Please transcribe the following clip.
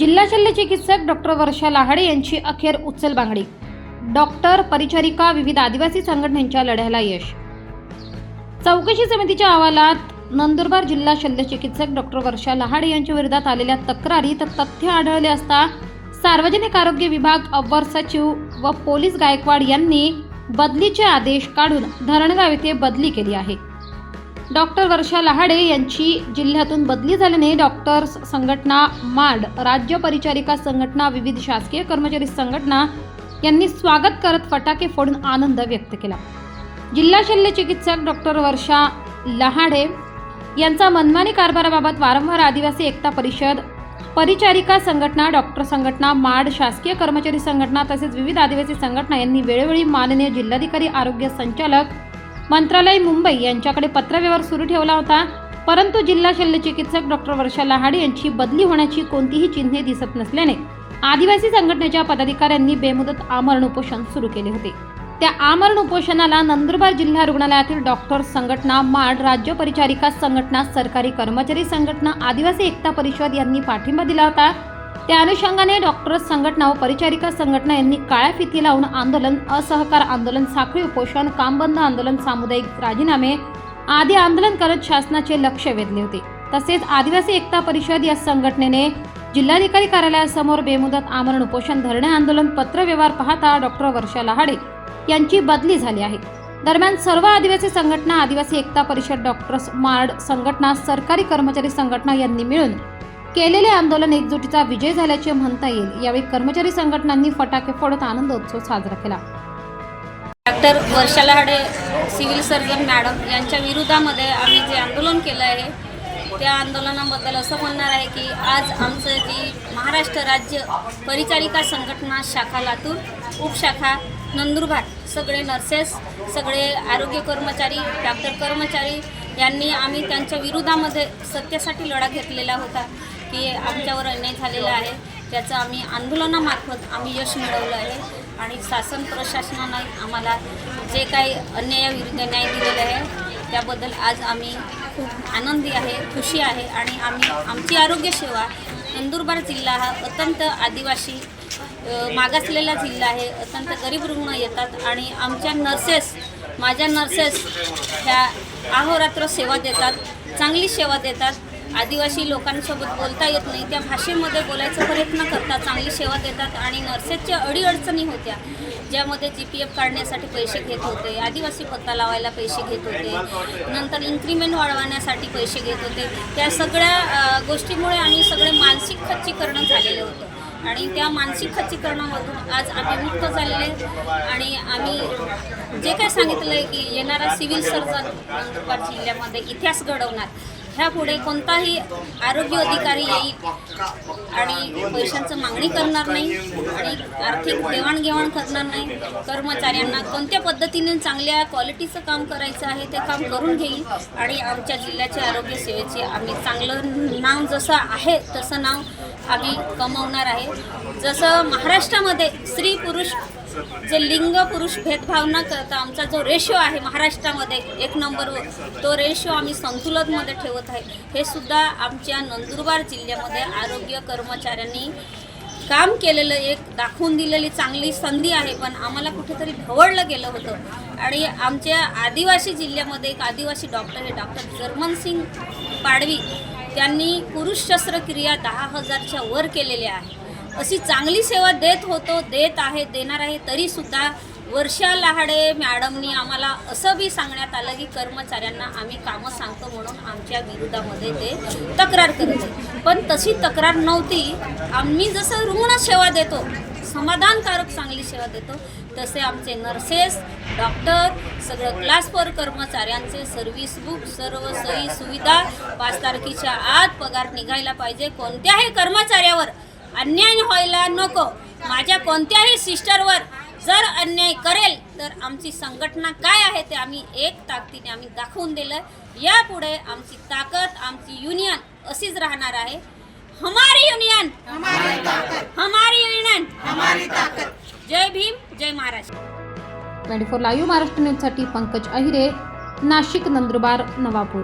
शल्य चिकित्सक डॉक्टर वर्षा लाहाडे यांची अखेर उचल बांगडी. डॉक्टर परिचारिका विविध आदिवासी संघटनांच्या लढ्याला यश. चौकशी समितीच्या अहवालात नंदुरबार जिल्हा शल्यचिकित्सक डॉक्टर वर्षा लहाडे यांच्या विरोधात आलेल्या तक्रारीत तथ्य आढळले असता सार्वजनिक आरोग्य विभाग अव्वर सचिव व पोलीस गायकवाड यांनी बदलीचे आदेश काढून धरणगाव येथे बदली केली आहे. डॉक्टर वर्षा लहाडे यांची जिल्ह्यातून बदली झाल्याने डॉक्टर्स संघटना माड राज्य परिचारिका संघटना विविध शासकीय कर्मचारी संघटना यांनी स्वागत करत फटाके फोडून आनंद व्यक्त केला. जिल्हा शल्य चिकित्सक डॉक्टर वर्षा लहाडे यांचा मनमानी कारभाराबाबत वारंवार आदिवासी एकता परिषद परिचारिका संघटना डॉक्टर संघटना माड शासकीय कर्मचारी संघटना तसेच विविध आदिवासी संघटना यांनी वेळोवेळी माननीय जिल्हाधिकारी आरोग्य संचालक मंत्रालय मुंबई यांच्याकडे पत्रव्यवहार सुरू ठेवला होता. परंतु जिल्हा शल्यचिकित्सक डॉक्टर वर्षा लहाडे यांची बदली होण्याची कोणतीही चिन्हे दिसत नसल्याने आदिवासी संघटनेच्या पदाधिकाऱ्यांनी बेमुदत आमरण उपोषण सुरू केले होते. त्या आमरण उपोषणाला नंदुरबार जिल्हा रुग्णालयातील डॉक्टर संघटना माड राज्य परिचारिका संघटना सरकारी कर्मचारी संघटना आदिवासी एकता परिषद यांनी पाठिंबा दिला होता. त्या अनुषंगाने डॉक्टर्स संघटना व परिचारिका संघटना यांनी काळ्या फिती लावून आंदोलन असहकार आंदोलन साखळी उपोषण कामबंद आंदोलन सामुदायिक राजीनामे आदी आंदोलन करत शासनाचे लक्ष वेधले होते. तसेच आदिवासी एकता परिषद या संघटनेने जिल्हाधिकारी कार्यालयासमोर बेमुदत आमरण उपोषण धरणे आंदोलन पत्रव्यवहार पाहता डॉक्टर वर्षा लहाडे यांची बदली झाली आहे. दरम्यान सर्व आदिवासी संघटना आदिवासी एकता परिषद डॉक्टर्स मार्ड संघटना सरकारी कर्मचारी संघटना यांनी मिळून केलेले आंदोलन एकजुटीचा विजय झाल्याचे म्हणता येईल. यावेळी कर्मचारी संघटनांनी फटाके फोडत आनंदोत्सव साजरा केला. Doctor Varsha Lahade civil surgeon madam यांच्या विरोधामध्ये आम्ही जे आंदोलन केलं आहे त्या आंदोलनाबद्दल असं म्हणणार आहे की आज आमचं जी महाराष्ट्र राज्य परिचारिका संघटना शाखा लातूर उपशाखा नंदुरबार सगळे नर्सेस सगळे आरोग्य कर्मचारी डॉक्टर कर्मचारी यांनी आम्ही त्यांच्या विरोधामध्ये सत्यासाठी लढा घेतलेला होता. की आमच्यावर अन्याय झालेला आहे. त्याचं आम्ही आंदोलनामार्फत आम्ही यश मिळवलं आहे. आणि शासन प्रशासनानं आम्हाला जे काही अन्यायाविरुद्ध न्याय दिलेला आहे त्याबद्दल आज आम्ही खूप आनंदी आहे खुशी आहे. आणि आम्ही आमची आरोग्य सेवा नंदुरबार जिल्हा हा अत्यंत आदिवासी मागासलेला जिल्हा आहे. अत्यंत गरीब रुग्ण येतात. आणि आमच्या नर्सेस माझ्या नर्सेस ह्या अहोरात्र सेवा देतात चांगली सेवा देतात. आदिवासी लोकांसोबत बोलता येत नाही त्या भाषेमध्ये बोलायचा प्रयत्न करतात चांगली सेवा देतात आणि नर्सेसच्या अडीअडचणी होत्या ज्यामध्ये जी पी एफ काढण्यासाठी पैसे घेत होते आदिवासी पत्ता लावायला पैसे घेत होते नंतर इन्क्रीमेंट वाढवण्यासाठी पैसे घेत होते. त्या सगळ्या गोष्टीमुळे आणि सगळे मानसिक खच्चीकरण झालेलं होतं. आणि त्या मानसिक खच्चीकरणामधून आज आम्ही मुक्त झालेले आणि आम्ही जे काय सांगितलं आहे की येणारा सिव्हिल सर्जन नंदुरबार जिल्ह्यामध्ये इतिहास घडवणार ह्यापुढे कोणताही आरोग्य अधिकारी येईल आणि पैशांचं मागणी करणार नाही आणि आर्थिक देवाणघेवाण करणार नाही. कर्मचाऱ्यांना कोणत्या पद्धतीने चांगल्या क्वालिटीचं काम करायचं आहे ते काम करून घेईल आणि आमच्या जिल्ह्याच्या आरोग्य सेवेचे आम्ही चांगलं नाव जसं आहे तसं नाव आम्ही कमवणार आहे. जसं महाराष्ट्रामध्ये स्त्री पुरुष जे लिंग पुरुष भेदभाव न करता आमचा जो रेशो आहे महाराष्ट्रामध्ये एक नंबरवर तो रेशो आम्ही संतुलनमध्ये ठेवत आहे. हे सुद्धा आमच्या नंदुरबार जिल्ह्यामध्ये आरोग्य कर्मचाऱ्यांनी काम केलेलं एक दाखवून दिलेली चांगली संधी आहे. पण आम्हाला कुठेतरी ढवळलं गेलं होतं. आणि आमच्या आदिवासी जिल्ह्यामध्ये एक आदिवासी डॉक्टर हे डॉक्टर जर्मन सिंग पाडवी. त्यांनी पुरुष शस्त्रक्रिया दहा हजारच्या वर केलेल्या आहे अशी चांगली सेवा देत होतो देत आहे देणार आहे तरीसुद्धा वर्षा लहाडे मॅडमनी आम्हाला असं बी सांगण्यात आलं की कर्मचाऱ्यांना आम्ही कामं सांगतो म्हणून आमच्या विरोधामध्ये ते तक्रार करत पण तशी तक्रार नव्हती. आम्ही जसं रुग्ण सेवा देतो समाधानकारक चांगली सेवा देतो तसे आमचे नर्सेस डॉक्टर सगळं क्लास कर्मचाऱ्यांचे सर्व्हिस बुक सर्व सोयी सुविधा पाच तारखेच्या आत पगार निघायला पाहिजे. कोणत्याही कर्मचाऱ्यावर अन्याय व्हायला नको. माझ्या कोणत्याही सिस्टरवर जर अन्याय करेल तर आमची संघटना काय आहे ते आम्ही एक ताकदीने आम्ही दाखवून दिलं यापुढे आमची ताकद आमची युनियन अशीच राहणार आहे. हमारी युनियन हमारी युनियन जय भीम जय Maharashtra! Twenty four live Maharashtra न्यूजसाठी पंकज अहिरे नाशिक नंदुरबार नवापूर.